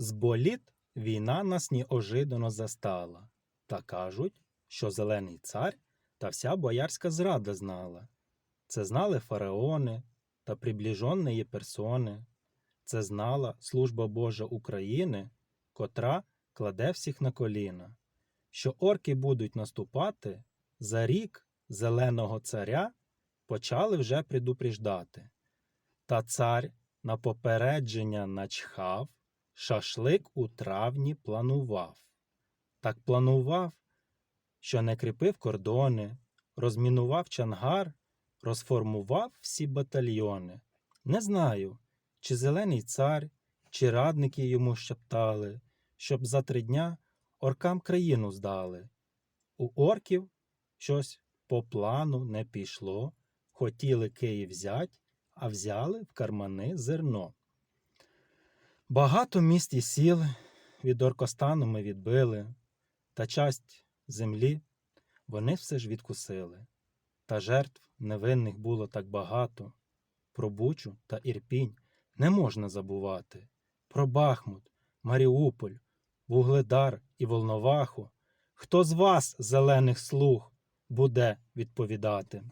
З боліт війна нас неожиданно застала, та кажуть, що зелений цар та вся боярська зрада знала. Це знали фараони та приближенні персони. Це знала служба Божа України, котра кладе всіх на коліна, що орки будуть наступати, за рік зеленого царя почали вже предупреждати. Та цар на попередження начхав, шашлик у травні планував. Так планував, що не кріпив кордони, розмінував чангар, розформував всі батальйони. Не знаю, чи зелений цар, чи радники йому шептали, щоб за три дня оркам країну здали. У орків щось по плану не пішло, хотіли Київ взять, а взяли в кармани зерно. Багато міст і сіл від Оркостану ми відбили, та часть землі вони все ж відкусили. Та жертв невинних було так багато. Про Бучу та Ірпінь не можна забувати. Про Бахмут, Маріуполь, Вугледар і Волноваху. Хто з вас, зелених слуг, буде відповідати?